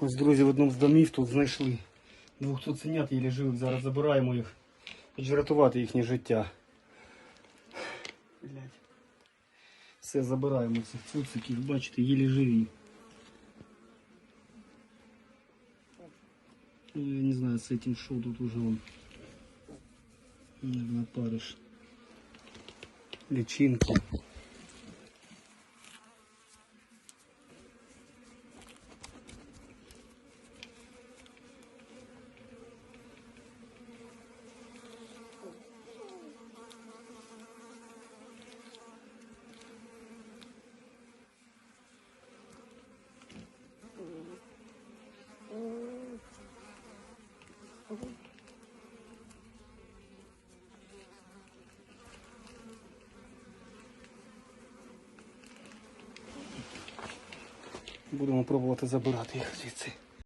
Ось, друзі, в одному з домів тут знайшли двох цуценят єлі живих. Зараз забираємо їх, хоч рятувати їхнє життя. Все, забираємо цих цуциків, бачите, єлі живі. Ну, я не знаю, с этим шоу тут уже он. Наверное, парыш. Личинки. Будемо пробувати забирати їх звідси.